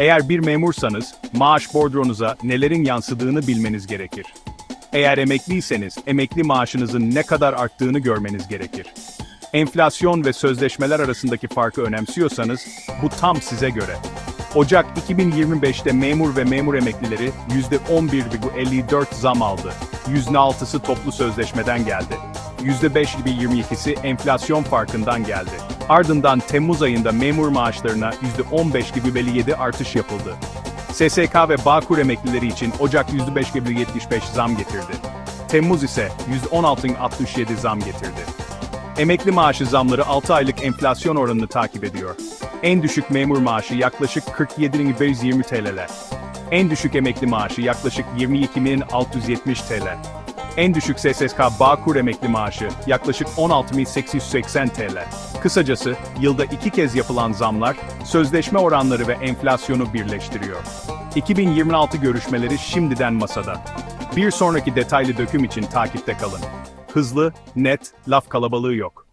Eğer bir memursanız, maaş bordronuza nelerin yansıdığını bilmeniz gerekir. Eğer emekliyseniz, emekli maaşınızın ne kadar arttığını görmeniz gerekir. Enflasyon ve sözleşmeler arasındaki farkı önemsiyorsanız, bu tam size göre. Ocak 2025'te memur ve memur emeklileri %11,54 zam aldı. %6'sı toplu sözleşmeden geldi. %5,22'si enflasyon farkından geldi. Ardından Temmuz ayında memur maaşlarına %15,57 artış yapıldı. SSK ve Bağkur emeklileri için Ocak %5,75 zam getirdi. Temmuz ise %16,67 zam getirdi. Emekli maaşı zamları 6 aylık enflasyon oranını takip ediyor. En düşük memur maaşı yaklaşık 47.520 TL. En düşük emekli maaşı yaklaşık 22.670 TL. En düşük SSK Bağkur emekli maaşı yaklaşık 16.880 TL. Kısacası, yılda iki kez yapılan zamlar, sözleşme oranları ve enflasyonu birleştiriyor. 2026 görüşmeleri şimdiden masada. Bir sonraki detaylı döküm için takipte kalın. Hızlı, net, laf kalabalığı yok.